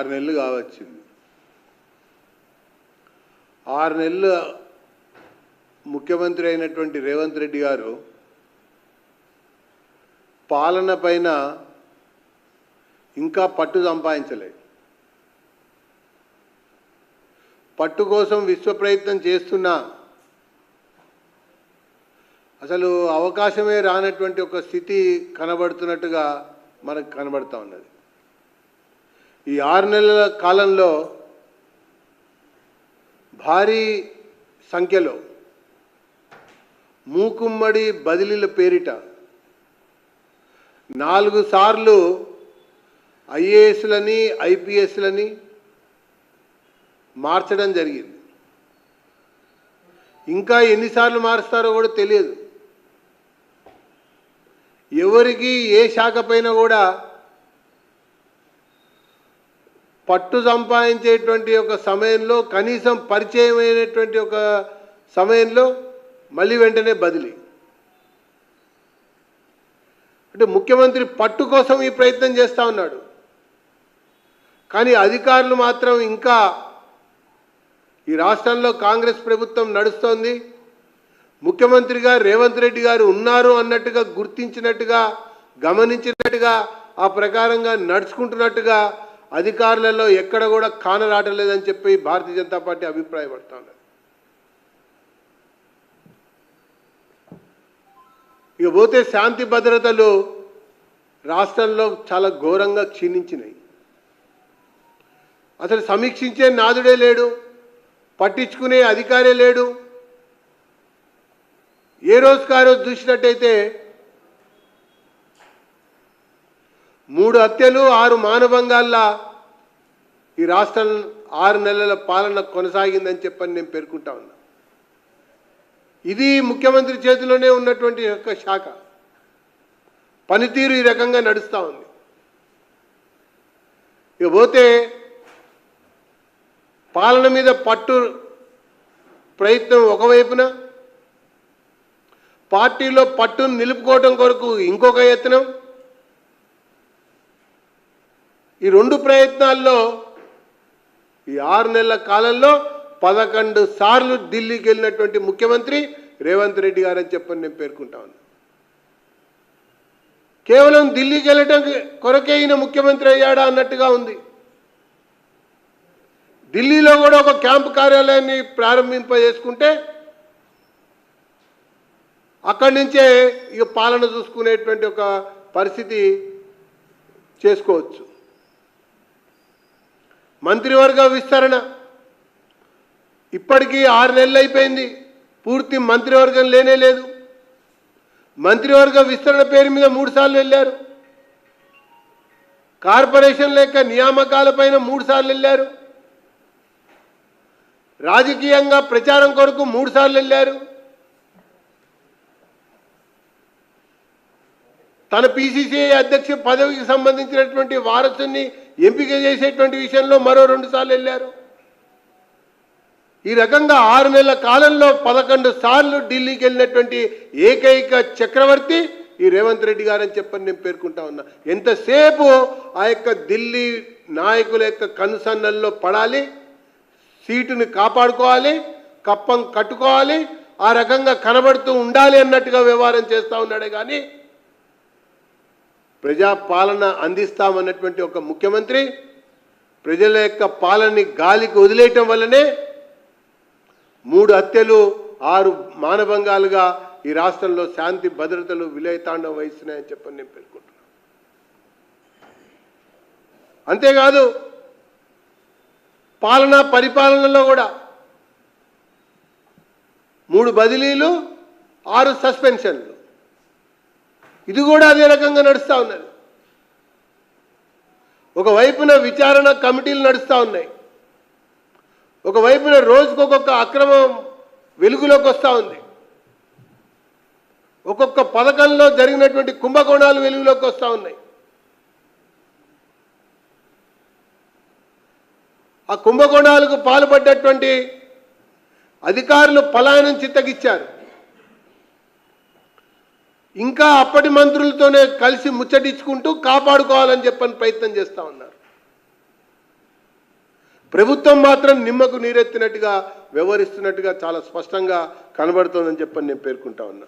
ఆరు నెలలు కావచ్చింది ఆరు నెలలు ముఖ్యమంత్రి అయినటువంటి రేవంత్ రెడ్డి గారు పాలన పైన ఇంకా పట్టు సంపాదించలేదు. పట్టు కోసం విశ్వ ప్రయత్నం చేస్తున్నా. అసలు అవకాశమే రానటువంటి ఒక స్థితి కనబడుతున్నట్టుగా మనకు కనబడుతూ ఉన్నది. ఈ ఆరు నెలల కాలంలో భారీ సంఖ్యలో మూకుమ్మడి బదిలీల పేరిట నాలుగు సార్లు ఐఏఎస్లని ఐపీఎస్లని మార్చడం జరిగింది. ఇంకా ఎన్నిసార్లు మారుస్తారో కూడా తెలియదు. ఎవరికి ఏ శాఖ పైన కూడా పట్టు సంపాదించేటువంటి ఒక సమయంలో కనీసం పరిచయమైనటువంటి ఒక సమయంలో మళ్ళీ వెంటనే బదిలీ. అంటే ముఖ్యమంత్రి పట్టు కోసం ఈ ప్రయత్నం చేస్తూ ఉన్నాడు. కానీ అధికారులు మాత్రం ఇంకా ఈ రాష్ట్రంలో కాంగ్రెస్ ప్రభుత్వం నడుస్తోంది. ముఖ్యమంత్రిగా రేవంత్ రెడ్డి గారు ఉన్నారు అన్నట్టుగా గుర్తించినట్టుగా గమనించినట్టుగా ఆ ప్రకారంగా నడుచుకుంటున్నట్టుగా అధికారులలో ఎక్కడ కూడా కానరాటలేదని చెప్పి భారతీయ జనతా పార్టీ అభిప్రాయపడతా ఉన్నది ఇక పోతే శాంతి భద్రతలు రాష్ట్రంలో చాలా ఘోరంగా క్షీణించినాయి. అసలు సమీక్షించే నాదుడే లేడు పట్టించుకునే అధికారే లేడు. ఏ రోజు ఆ రోజు చూసినట్టయితే మూడు హత్యలు ఆరు మానభంగాల్లా ఈ రాష్ట్రం ఆరు నెలల పాలన కొనసాగిందని చెప్పని నేను పేర్కొంటా ఉన్నా. ఇది ముఖ్యమంత్రి చేతిలోనే ఉన్నటువంటి యొక్క శాఖ. పనితీరు ఈ రకంగా నడుస్తూ ఉంది. ఇకపోతే పాలన మీద పట్టు ప్రయత్నం ఒకవైపున పార్టీలో పట్టును నిలుపుకోవటం కొరకు ఇంకొక యత్నం ఈ రెండు ప్రయత్నాల్లో ఈ ఆరు నెలల కాలంలో పదకొండు సార్లు ఢిల్లీకి వెళ్ళినటువంటి ముఖ్యమంత్రి రేవంత్ రెడ్డి గారని చెప్పని నేను పేర్కొంటా ఉన్నా. కేవలం ఢిల్లీకి వెళ్ళటం కొరకే ఈయన ముఖ్యమంత్రి అయ్యాడా అన్నట్టుగా ఉంది. ఢిల్లీలో కూడా ఒక క్యాంపు కార్యాలయాన్ని ప్రారంభింపజేసుకుంటే అక్కడి నుంచే ఇక పాలన చూసుకునేటువంటి ఒక పరిస్థితి చేసుకోవచ్చు. మంత్రివర్గ విస్తరణ. ఇప్పటికీ ఆరు నెలలు అయిపోయింది. పూర్తి మంత్రివర్గం లేనే లేదు. మంత్రివర్గ విస్తరణ పేరు మీద మూడు సార్లు వెళ్ళారు. కార్పొరేషన్ లెక్క నియామకాలపైన మూడు సార్లు వెళ్ళారు. రాజకీయంగా ప్రచారం కొరకు మూడు సార్లు వెళ్ళారు. తన పిసిసిఐ అధ్యక్ష పదవికి సంబంధించినటువంటి వారసుని ఎంపిక చేసేటువంటి విషయంలో మరో రెండు సార్లు వెళ్ళారు. ఈ రకంగా ఆరు నెలల కాలంలో పదకొండు సార్లు ఢిల్లీకి వెళ్ళినటువంటి ఏకైక చక్రవర్తి ఈ రేవంత్ రెడ్డి గారని చెప్పని నేను పేర్కొంటా ఉన్నా. ఎంతసేపు ఆ యొక్క ఢిల్లీ నాయకుల యొక్క కనుసన్నల్లో పడాలి సీటుని కాపాడుకోవాలి కప్పం కట్టుకోవాలి ఆ రకంగా కనబడుతూ ఉండాలి అన్నట్టుగా వ్యవహారం చేస్తూ ఉన్నాడే కానీ ప్రజాపాలన అందిస్తామన్నటువంటి ఒక ముఖ్యమంత్రి ప్రజల యొక్క పాలనని గాలికి వదిలేయటం వల్లనే మూడు హత్యలు ఆరు మానభంగాలుగా ఈ రాష్ట్రంలో శాంతి భద్రతలు విలయతాండం వహిస్తున్నాయని చెప్పని నేను పేర్కొంటున్నాను అంతేకాదు పాలన పరిపాలనలో కూడా మూడు బదిలీలు ఆరు సస్పెన్షన్లు. ఇది కూడా అదే రకంగా నడుస్తూ ఉన్నది. ఒకవైపున విచారణ కమిటీలు నడుస్తూ ఉన్నాయి. ఒకవైపున రోజుకు ఒక్కొక్క అక్రమం వెలుగులోకి వస్తూ ఉంది. ఒక్కొక్క పథకంలో జరిగినటువంటి కుంభకోణాలు వెలుగులోకి వస్తూ ఉన్నాయి. ఆ కుంభకోణాలకు పాల్పడ్డటువంటి అధికారులు పలాయనం చిత్తగిచ్చారు ఇంకా అప్పటి మంత్రులతోనే కలిసి ముచ్చటించుకుంటూ కాపాడుకోవాలని చెప్పని ప్రయత్నం చేస్తూ ఉన్నారు. ప్రభుత్వం మాత్రం నిమ్మకు నీరెత్తినట్టుగా వ్యవహరిస్తున్నట్టుగా చాలా స్పష్టంగా కనబడుతోందని చెప్పని నేను పేర్కొంటా ఉన్నా.